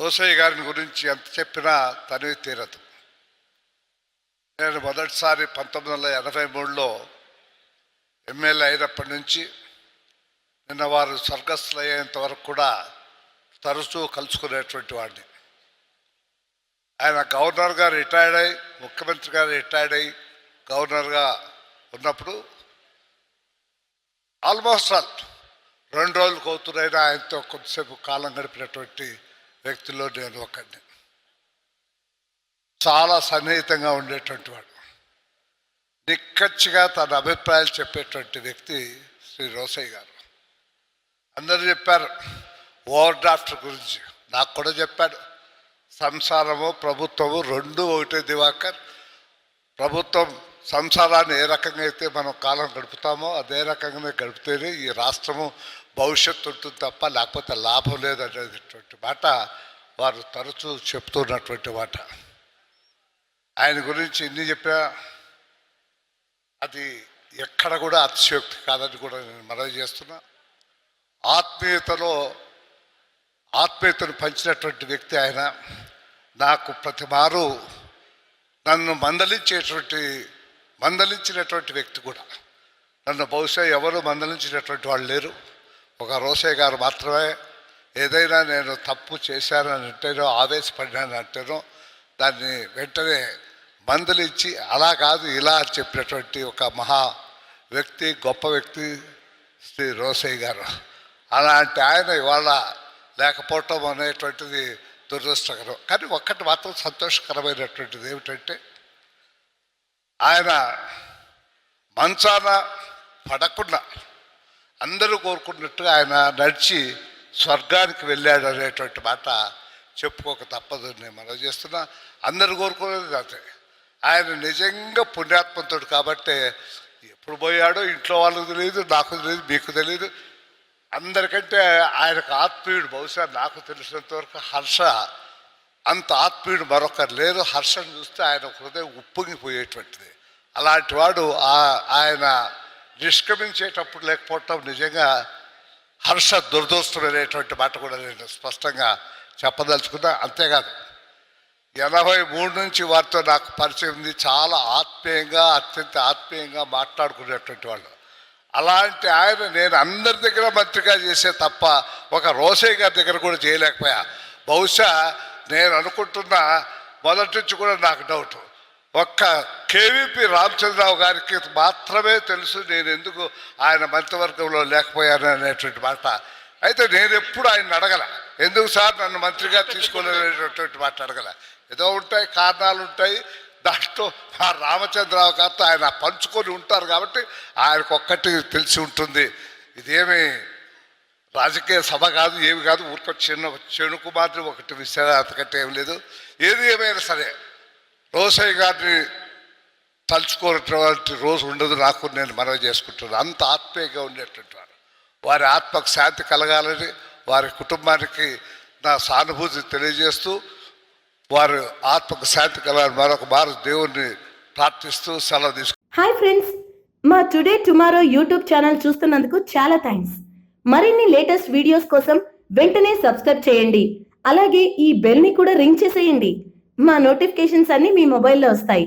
రోసయ్య గారిని గురించి ఎంత చెప్పినా తనివి తీరదు. నేను మొదటిసారి పంతొమ్మిది వందల ఎనభై మూడులో ఎమ్మెల్యే అయినప్పటి నుంచి నిన్న వారు స్వర్గస్థులు అయ్యేంత వరకు కూడా తరచూ కలుసుకునేటువంటి వాడిని. ఆయన గవర్నర్గా రిటైర్డ్ అయ్యి ముఖ్యమంత్రిగా రిటైర్డ్ అయ్యి గవర్నర్గా ఉన్నప్పుడు ఆల్మోస్ట్ ఆల్ రెండు రోజులకు అవుతున్నైనా ఆయనతో కొంతసేపు కాలం గడిపినటువంటి వ్యక్తుల్లో నేను ఒకడిని. చాలా సన్నిహితంగా ఉండేటువంటి వాడు. నిక్కచ్చిగా తన అభిప్రాయాలు చెప్పేటువంటి వ్యక్తి శ్రీ రోసయ్య గారు. అందరూ చెప్పారు ఓవర్ డ్రాఫ్ట్ గురించి. నాకు కూడా చెప్పాడు సంసారము ప్రభుత్వము రెండు ఒకటే దివాకర్. ప్రభుత్వం సంసారాన్ని ఏ రకంగా అయితే మనం కాలం గడుపుతామో అదే రకంగానే గడిపితేనే ఈ రాష్ట్రము భవిష్యత్తు ఉంటుంది తప్ప లేకపోతే లాభం లేదనేటువంటి మాట వారు తరచూ చెప్తున్నటువంటి మాట. ఆయన గురించి ఇన్ని చెప్పా అది ఎక్కడ కూడా అతిశయోక్తి కాదని కూడా నేను మనవి చేస్తున్నా. ఆత్మీయతలో ఆత్మీయతను పంచినటువంటి వ్యక్తి ఆయన. నాకు ప్రతిమారు నన్ను మందలించేటువంటి మందలించినటువంటి వ్యక్తి కూడా. నన్ను బహుశా ఎవరు మందలించినటువంటి వాళ్ళు లేరు. ఒక రోసయ్య గారు మాత్రమే ఏదైనా నేను తప్పు చేశానని అంటేనో ఆవేశపడ్డాను అంటేనో దాన్ని వెంటనే మందలించి అలా కాదు ఇలా అని చెప్పినటువంటి ఒక మహా వ్యక్తి గొప్ప వ్యక్తి శ్రీ రోసయ్య గారు. అలాంటి ఆయన ఇవాళ లేకపోవటం అనేటువంటిది దురదృష్టకరం. కానీ ఒక్కటి మాత్రం సంతోషకరమైనటువంటిది ఏమిటంటే ఆయన మంచాన పడకుండా అందరూ కోరుకున్నట్టుగా ఆయన నడిచి స్వర్గానికి వెళ్ళాడు అనేటువంటి మాట చెప్పుకోక తప్పదు నేను మనం చేస్తున్నా. అందరు కోరుకునేది అదే. ఆయన నిజంగా పుణ్యాత్మంతుడు కాబట్టి ఎప్పుడు పోయాడో ఇంట్లో వాళ్ళకి తెలియదు నాకు తెలియదు మీకు తెలియదు అందరికంటే ఆయనకు ఆత్మీయుడు బహుశా నాకు తెలిసినంత వరకు హర్ష. అంత ఆత్మీయుడు మరొకరు లేరు. హర్షను చూస్తే ఆయన హృదయం ఉప్పొంగిపోయేటువంటిది. అలాంటి వాడు ఆ- ఆయన నిష్క్రమించేటప్పుడు లేకపోవటం నిజంగా హర్ష దురదృష్టమైనటువంటి మాట కూడా నేను స్పష్టంగా చెప్పదలుచుకున్నా. అంతేకాదు ఎనభై మూడు నుంచి వారితో నాకు పరిచయం ఉంది. చాలా ఆత్మీయంగా అత్యంత ఆత్మీయంగా మాట్లాడుకునేటువంటి వాళ్ళు. అలాంటి ఆయన నేను అందరి దగ్గర మంత్రిగా చేసే తప్ప ఒక రోసయ్య గారి దగ్గర కూడా చేయలేకపోయా. బహుశా నేను అనుకుంటున్న మొదటి నుంచి కూడా నాకు డౌట్ ఒక్క కేవీపీ రామచంద్రరావు గారికి మాత్రమే తెలుసు నేను ఎందుకు ఆయన మంత్రివర్గంలో లేకపోయాను అనేటువంటి మాట. అయితే నేను ఎప్పుడు ఆయన అడగల. ఎందుకు సార్ నన్ను మంత్రిగా తీసుకోలేనటువంటి మాట అడగల. ఏదో ఉంటాయి కారణాలు ఉంటాయి. దాంట్లో ఆ రామచంద్రరావు గారితో ఆయన పంచుకొని ఉంటారు కాబట్టి ఆయనకు ఒక్కటి తెలిసి ఉంటుంది. ఇదేమి రాజకీయ సభ కాదు ఏమి కాదు. ఊరికొ చిన్న చెణుకు మాత్రం ఒకటి విశ్రాంతి అంతకంటే ఏం లేదు. ఏది ఏమైనా సరే రోసయ్య గారిని తలుచుకోనటువంటి రోజు ఉండదు నాకు నేను మనవి చేసుకుంటున్నాను అంత ఆత్మీయంగా ఉండేటువంటి వారు. వారి ఆత్మకు శాంతి కలగాలని వారి కుటుంబానికి నా సానుభూతి తెలియజేస్తూ వారు ఆత్మకు శాంతి కలగాలని మరొక మారు దేవుణ్ణి ప్రార్థిస్తూ సెలవు తీసుకు హాయ్ ఫ్రెండ్స్ మా టుడే టుమారో యూట్యూబ్ ఛానల్ చూస్తున్నందుకు చాలా థ్యాంక్స్ మరిన్ని లేటెస్ట్ వీడియోస్ కోసం వెంటనే సబ్స్క్రైబ్ చేయండి. అలాగే ఈ బెల్ని కూడా రింగ్ చేసేయండి. మా నోటిఫికేషన్స్ అన్నీ మీ మొబైల్లో వస్తాయి.